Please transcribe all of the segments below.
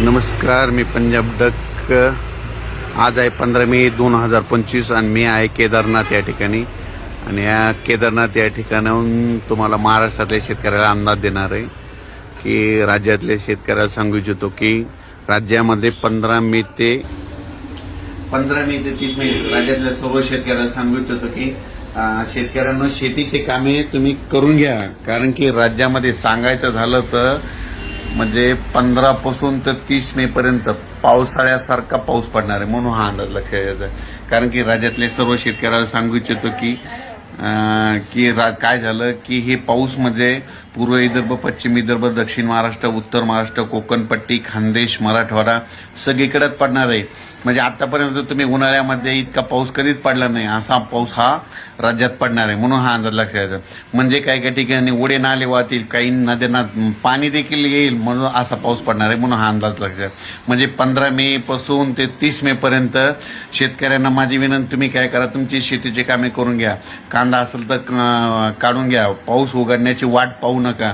नमस्कार मी पंजाब डक आज आहे पंधरा मे दोन हजार पंचवीस आणि मी आहे केदारनाथ या ठिकाणी. आणि या केदारनाथ या ठिकाणाहून तुम्हाला महाराष्ट्रातल्या शेतकऱ्याला अंदाज देणार आहे की राज्यातल्या शेतकऱ्याला सांगू इच्छितो की राज्यामध्ये पंधरा मे ते पंधरा मे ते तीस मे राज्यातल्या सर्व शेतकऱ्याला सांगू इच्छितो की शेतकऱ्यांना शेतीचे कामे तुम्ही करून घ्या. कारण की राज्यामध्ये सांगायचं झालं तर म्हणजे पंधरापासून तर तीस मे पर्यंत पावसाळ्यासारखा पाऊस पडणार आहे म्हणून हा अंदाज लक्षात यायचा कारण की राज्यातले सर्व शेतकऱ्याला सांगू इच्छितो की की रा काय झालं की हे पाऊस म्हणजे पूर्व विदर्भ पश्चिम विदर्भ दक्षिण महाराष्ट्र उत्तर महाराष्ट्र कोकणपट्टी खानदेश मराठवाडा सगळीकडेच पडणार आहे. म्हणजे आतापर्यंत तुम्ही उन्हाळ्यामध्ये इतका पाऊस कधीच पडला नाही असा पाऊस हा राज्यात पडणार आहे म्हणून हा अंदाज लक्षात यायचा म्हणजे काही काही ठिकाणी ओढे नाले वाहतील काही नद्यांना पाणी देखील येईल म्हणून असा पाऊस पडणार आहे म्हणून हा अंदाज लक्षात म्हणजे पंधरा मे पासून ते तीस मे पर्यंत शेतकऱ्यांना माझी विनंती तुम्ही काय करा तुमची शेतीची कामे करून घ्या. कांदा असेल तर काढून घ्या. पाऊस उघडण्याची वाट पाहू नका.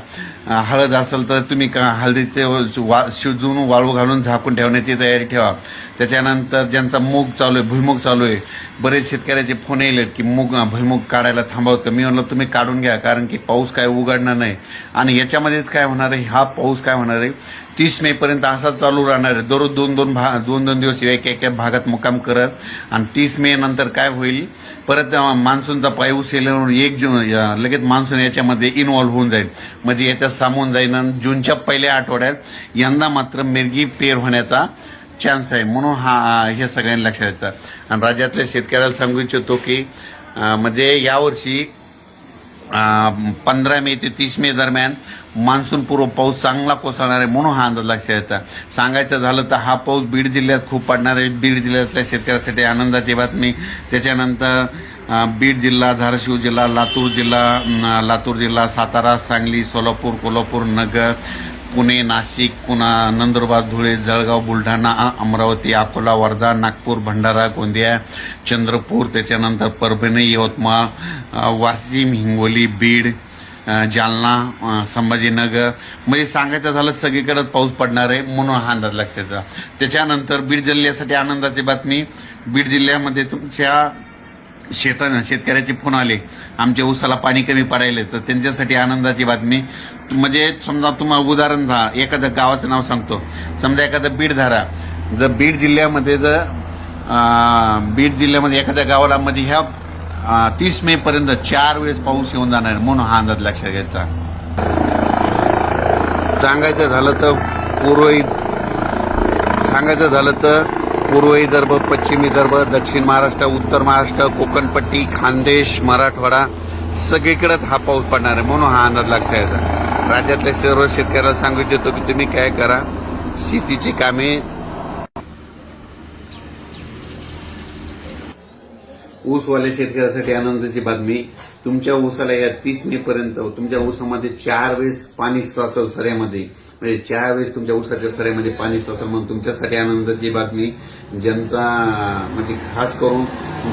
हळद असेल तर तुम्ही का हळदीचे वा शिजवून वाळू घालून झाकून ठेवण्याची तयारी ठेवा. त्याच्यानंतर ज्यांचा मूग चालू आहे भुईमुग चालू आहे बरेच शेतकऱ्याचे फोन येईल की मूग भुईमुग काढायला थांबवतं मी म्हणलं तुम्ही काढून घ्या कारण की पाऊस काय उघडणार नाही. आणि याच्यामध्येच काय होणार आहे? हा पाऊस काय होणार आहे? तीस मे पर्यंत असाच चालू राहणार आहे. दररोज दोन दोन भा दोन दोन दिवस एक एक भागात मुक्काम करत आणि तीस मे नंतर काय होईल? परत मान्सूनचा पाऊस येईल म्हणून एक जून लगेच मान्सून याच्यामध्ये इन्व्हॉल्व्ह होऊन जाईल. म्हणजे याच्यात सामावून जाईल आणि जूनच्या पहिल्या आठवड्यात यंदा मात्र मिरगी पेर होण्याचा चान्स आहे म्हणून हा हे सगळ्यांनी लक्षात द्यायचं. आणि राज्यातल्या शेतकऱ्याला सांगू इच्छितो की म्हणजे यावर्षी पंधरा मे ते तीस मे दरम्यान मान्सून पूर्व पाऊस चांगला कोसळणार आहे म्हणून हा अंदाज लक्षात यायचा सांगायचं झालं तर हा पाऊस बीड जिल्ह्यात खूप पडणार आहे. बीड जिल्ह्यातल्या शेतकऱ्यासाठी आनंदाची बातमी. त्याच्यानंतर बीड जिल्हा धाराशिव जिल्हा लातूर जिल्हा लातूर जिल्हा सातारा सांगली सोलापूर कोल्हापूर नगर पुणे नाशिक पुन्हा नंदुरबार धुळे जळगाव बुलढाणा अमरावती अकोला वर्धा नागपूर भंडारा गोंदिया चंद्रपूर त्याच्यानंतर परभणी यवतमाळ वाशिम हिंगोली बीड जालना संभाजीनगर. म्हणजे सांगायचं झालं सगळीकडे पाऊस पडणार आहे म्हणून हा अंदाज लक्षात त्याच्यानंतर बीड जिल्ह्यासाठी आनंदाची बातमी. बीड जिल्ह्यामध्ये तुमच्या शेता शेतकऱ्याचे फोन आले. आमच्या ऊसाला पाणी कमी पडायले तर त्यांच्यासाठी आनंदाची बातमी. म्हणजे समजा तुम्हाला उदाहरण धा एखाद्या गावाचं नाव सांगतो. समजा एखादं बीड धारा. जर बीड जिल्ह्यामध्ये जर बीड जिल्ह्यामध्ये एखाद्या गावाला म्हणजे ह्या तीस मे पर्यंत चार वेळेस पाऊस येऊन जाणार म्हणून हा अंदाज लक्षात घ्यायचा. सांगायचं झालं तर पूर्व सांगायचं झालं तर पूर्व विदर्भ पश्चिम विदर्भ दक्षिण महाराष्ट्र उत्तर महाराष्ट्र कोकणपट्टी खानदेश मराठवाडा सगळीकडेच हा पाऊस पडणार आहे म्हणून हा अंदाज लक्षात यायचा राज्यातल्या सर्व शेतकऱ्याला सांगू इच्छितो की तुम्ही काय करा शेतीची कामे ऊसवाल्या शेतकऱ्यासाठी आनंदाची बातमी. तुमच्या ऊसाला या तीस मे पर्यंत तुमच्या ऊसामध्ये चार वेळेस पाणी साचल सऱ्यामध्ये. म्हणजे चार वेळेस तुमच्या ऊसाच्या सऱ्यामध्ये पाणी साचल म्हणून तुमच्यासाठी आनंदाची बातमी. ज्यांचा म्हणजे खास करून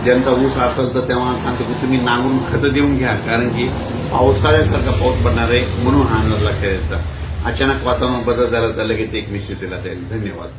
ज्यांचा ऊस असेल तर तेव्हा सांगतो की तुम्ही नांगरून खतं देऊन घ्या कारण की पावसाळ्यासारखा पाऊस पडणार आहे म्हणून हा अंदाज लक्षात यायचा अचानक वातावरण बदल झाला तर लगेच एक निश्चित दिला जाईल. धन्यवाद.